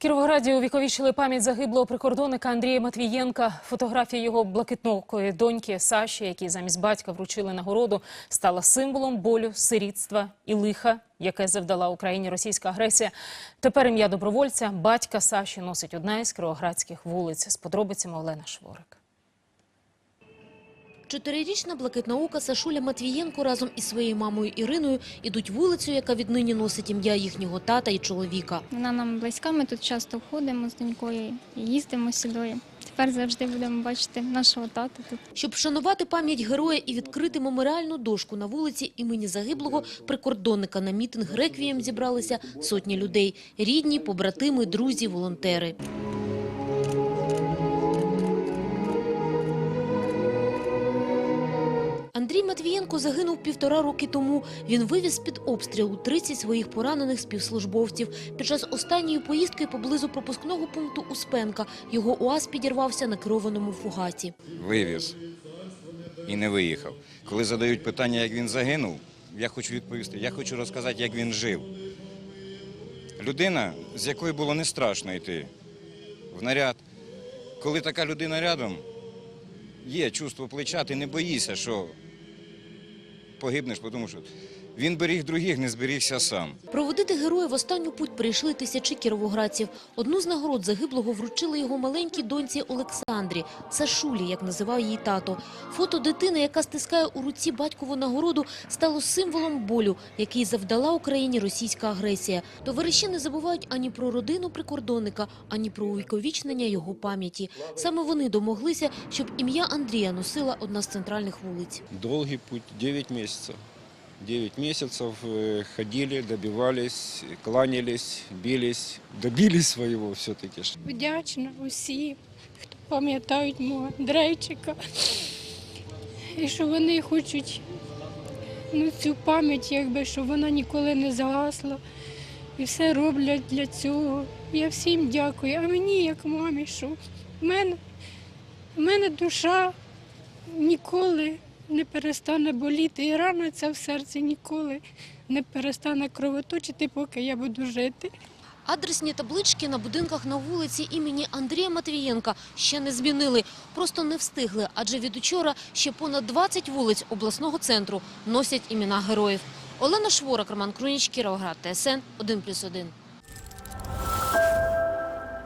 Кіровограді увіковічили пам'ять загиблого прикордонника Андрія Матвієнка. Фотографія його блакитнокої доньки Саші, якій замість батька вручили нагороду, стала символом болю, сирітства і лиха, яке завдала Україні російська агресія. Тепер ім'я добровольця, батька Саші, носить одна із кіровоградських вулиць. З подробицями Олена Шворик. Чотирирічна блакитнаука Сашуля Матвієнко разом із своєю мамою Іриною ідуть вулицею, яка віднині носить ім'я їхнього тата і чоловіка. Вона нам близька, ми тут часто ходимо з донькою їздимо сюди. Тепер завжди будемо бачити нашого тата тут. Щоб вшанувати пам'ять героя і відкрити меморіальну дошку на вулиці імені загиблого прикордонника на мітинг «Реквієм» зібралися сотні людей – рідні, побратими, друзі, волонтери. Андрій Матвієнко загинув півтора роки тому. Він вивіз з-під обстрілу 30 своїх поранених співслужбовців. Під час останньої поїздки поблизу пропускного пункту Успенка його УАЗ підірвався на керованому фугаті. вивіз і не виїхав. Коли задають питання, як він загинув, я хочу відповісти, я хочу розказати, як він жив. Людина, з якою було не страшно йти в наряд. Коли така людина рядом, є чувство плеча, ти не боїшся, що погибнеш, тому що він беріг других, не зберігся сам. Проводити героя в останню путь прийшли тисячі кіровоградців. Одну з нагород загиблого вручили його маленькій доньці Олександрі, Сашулі, як називав її тато. Фото дитини, яка стискає у руці батькову нагороду, стало символом болю, який завдала Україні російська агресія. Товариші не забувають ані про родину прикордонника, ані про увіковічнення його пам'яті. Саме вони домоглися, щоб ім'я Андрія носила одна з центральних вулиць. Долгий путь, 9 месяцев. 9 месяцев э, ходили, добивались, кланялись, бились, добились своего все-таки. Вдячна усім, хто пам'ятають мого Андрейчика. І що вони хочуть ну, цю пам'ять, якби, щоб вона ніколи не згасла. І все роблять для цього. Я всім дякую. А мені, як мамі, що в мене, в мене душа ніколи не перестане боліти. І рана ця в серці ніколи не перестане кровоточити, поки я буду жити. Адресні таблички на будинках на вулиці імені Андрія Матвієнка ще не змінили. Просто не встигли, адже від учора ще понад 20 вулиць обласного центру носять імена героїв. Олена Шворак, Роман Круніч, Кіровоград, ТСН 1+,1.